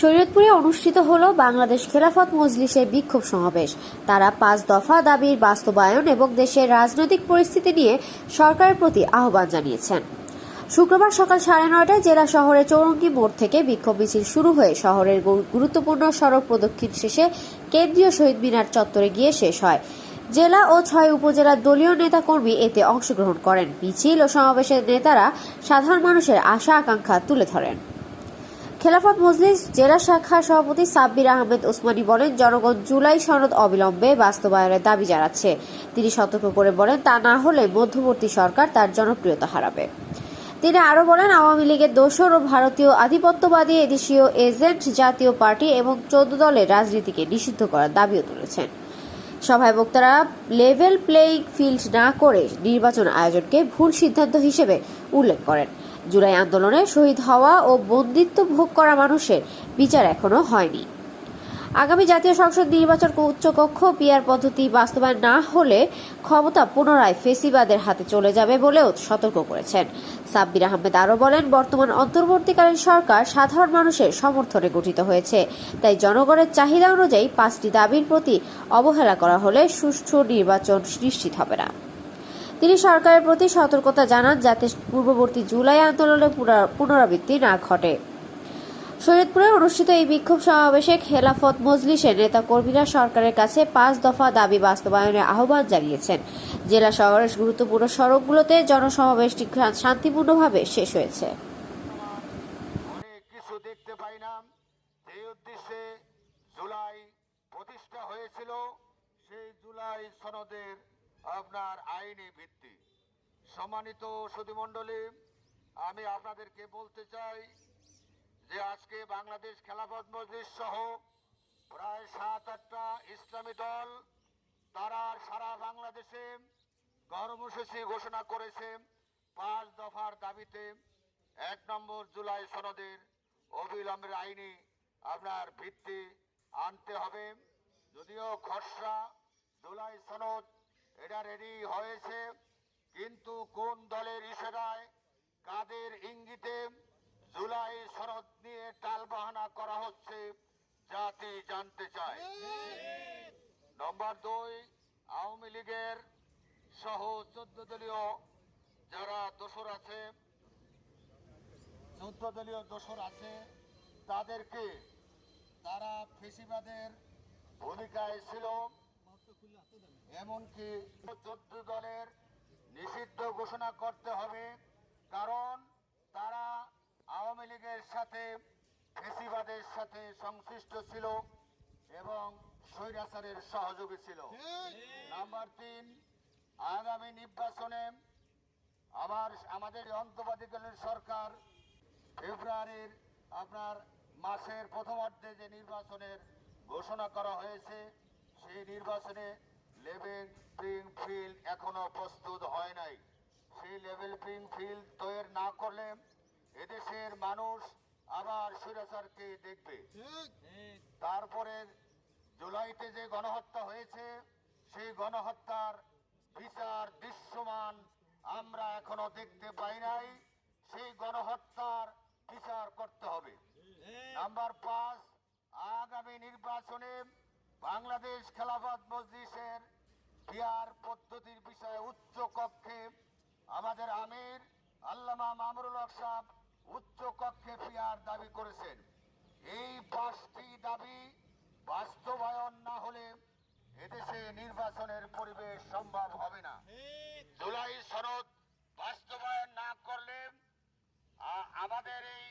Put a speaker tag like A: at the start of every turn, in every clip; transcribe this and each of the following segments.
A: শরীয়তপুরে অনুষ্ঠিত হল বাংলাদেশ খেলাফত মজলিসের বিক্ষোভ সমাবেশ। তারা পাঁচ দফা দাবির বাস্তবায়ন এবং দেশের রাজনৈতিক পরিস্থিতি নিয়ে সরকারের প্রতি আহ্বান জানিয়েছেন। শুক্রবার সকাল সাড়ে নয়টায় জেলা শহরের চৌরঙ্গি মোড় থেকে বিক্ষোভ মিছিল শুরু হয়ে শহরের গুরুত্বপূর্ণ সড়ক প্রদক্ষিণ শেষে কেন্দ্রীয় শহীদ মিনার চত্বরে গিয়ে শেষ হয়। জেলা ও ছয় উপজেলার দলীয় নেতাকর্মী এতে অংশগ্রহণ করেন। মিছিল ও সমাবেশের নেতারা সাধারণ মানুষের আশা আকাঙ্ক্ষা তুলে ধরেন। খেলাফত মজলিস জেলা শাখার সভাপতি সাব্বির আহমেদ ওসমানী বলেন, জনগণ জুলাই সনদ অবিলম্বে বাস্তবায়নের দাবি জানাচ্ছে। তিনি সতর্ক করে বলেন, তা না হলে মধ্যবর্তী সরকার তার জনপ্রিয়তা হারাবে। তিনি আরও বলেন, আওয়ামী লীগের দোসর ও ভারতীয় আধিপত্যবাদী এদেশীয় এজেন্ট, জাতীয় পার্টি এবং চোদ্দ দলের রাজনীতিকে নিষিদ্ধ করার দাবিও তুলেছেন। সভায় বক্তারা লেভেল প্লেইং ফিল্ড না করে নির্বাচন আয়োজনকে ভুল সিদ্ধান্ত হিসেবে উল্লেখ করেন। জুলাই আন্দোলনে শহীদ হওয়া ও বন্দিত্ব ভোগ করা মানুষের বিচার এখনও হয়নি। আগামী জাতীয় সংসদ নির্বাচন উচ্চকক্ষ পিয়ার পদ্ধতি বাস্তবায়ন না হলে ক্ষমতা পুনরায় ফেসিবাদের হাতে চলে যাবে বলেও সতর্ক করেছেন। সাব্বির আহমেদ আরও বলেন, বর্তমান অন্তর্বর্তীকালীন সরকার সাধারণ মানুষের সমর্থনে গঠিত হয়েছে। তাই জনগণের চাহিদা অনুযায়ী পাঁচটি দাবির প্রতি অবহেলা করা হলে সুষ্ঠু নির্বাচন নিশ্চিত হবে না। তিনি সরকারের প্রতি সতর্কতা জানান যাতে পূর্ববর্তী জুলাই আন্দোলনের পুনরাবৃত্তি না ঘটে। শরীয়তপুরে অনুষ্ঠিত এই বিক্ষোভ সমাবেশে খেলাফত মজলিসের নেতা কর্মীরা সরকারের কাছে পাঁচ দফা দাবি বাস্তবায়নের আহ্বান জানিয়েছেন। জেলা শহরের গুরুত্বপূর্ণ সড়কগুলোতে জনসমাবেশটি শান্তিপূর্ণভাবে শেষ হয়েছে।
B: জুলাই প্রতিষ্ঠা হয়েছিল, সেই জুলাই সনদের আপনার আইনি ভিত্তি। সম্মানিত সুধীমণ্ডলী, আমি আপনাদেরকে বলতে চাই যে আজকে বাংলাদেশ খেলাফত মজলিস সহ প্রায় সাত আটটা ইসলামী দল তারা সারা বাংলাদেশে কর্মসূচি ঘোষণা করেছে পাঁচ দফার দাবিতে। এক নম্বর জুলাই সনদের অবিলম্বের আইনি আপনার ভিত্তি আনতে হবে। যদিও খসড়া জুলাই সনদ এটা রেডি হয়েছে, কিন্তু কোন দলের ইশারায়, কাদের ইঙ্গিতে জুলাই সনদ নিয়ে টালবাহানা করা হচ্ছে, জাতি জানতে চায়। নম্বর দুই, আওয়ামী লীগের সহ চোদ্দ দলীয় যারা দোসর আছে, চোদ্দ দলীয় দোসর আছে, তাদেরকে তারা ফেসিবাদের ভূমিকায় ছিল। এমনকি চোদ্দ দলের নিষিদ্ধ ঘোষণা করতে হবে, কারণ তারা আওয়ামী লীগের সাথে, ফেসিবাদের সাথে সংশ্লিষ্ট ছিল এবং স্বৈরাচারের সহযোগী ছিল। নাম্বার তিন, আগামী নির্বাচনে আমার আমাদের অন্তর্বর্তীকালীন সরকার ফেব্রুয়ারির আপনার মাসের প্রথমার্ধে যে নির্বাচনের ঘোষণা করা হয়েছে, সেই নির্বাচনে ফিল্ড এখনও প্রস্তুত হয় নাই। সেই লেভেল প্লেইং ফিল্ড তৈরি না করলে এদেশের মানুষ আবার স্বৈরাচারকে দেখবে। তারপরে জুলাইতে যে গণহত্যা হয়েছে, সেই গণহত্যার বিচার দৃশ্যমান আমরা এখনও দেখতে পাই নাই। সেই গণহত্যার বিচার করতে হবে। নাম্বার পাঁচ, আগামী নির্বাচনে বাংলাদেশ খেলাফত মজলিসের বিয়ার পদ্ধতির বিষয়ে উচ্চ কক্ষে আমাদের আমির আল্লামা মামরুল হক সাহেব উচ্চ কক্ষে পিয়ার দাবি করেছেন। এই পাঁচটি দাবি বাস্তবায়ন না হলে এদেশে নির্বাচনের পরিবেশ সম্ভব হবে না। জুলাই সনদ বাস্তবায়ন না করলে আমাদের এই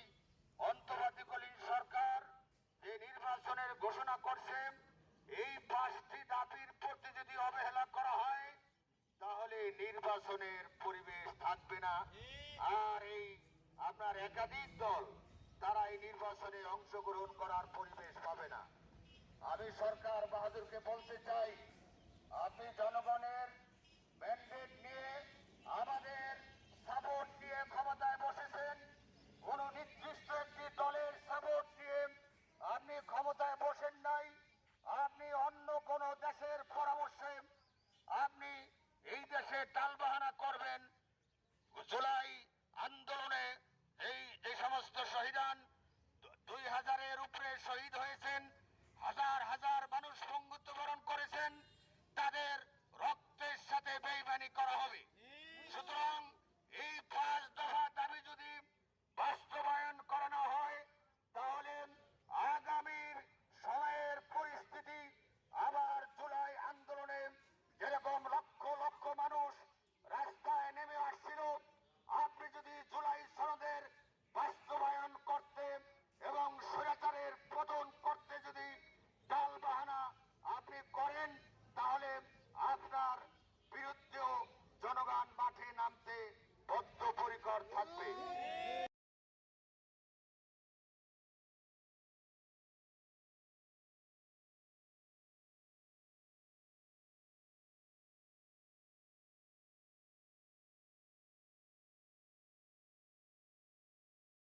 B: অন্তর্বর্তীকালীন সরকার যে নির্বাচনের ঘোষণা করছে, এই পাঁচটি দাবির প্রতি যদি অবহেলা করা হয় তাহলে নির্বাচনের পরিবেশ থাকবে না। আর এই আপনার একাধিক দল, তারা এই নির্বাচনে অংশগ্রহণ করার পরিবেশ পাবে না। আমি সরকার বাহাদুরকে বলতে চাই, আপনি জনগণের টালবাহানা করবেন। জুলাই আন্দোলনে এই যে সমস্ত শহীদান দুই হাজারের উপরে শহীদ হয়েছেন।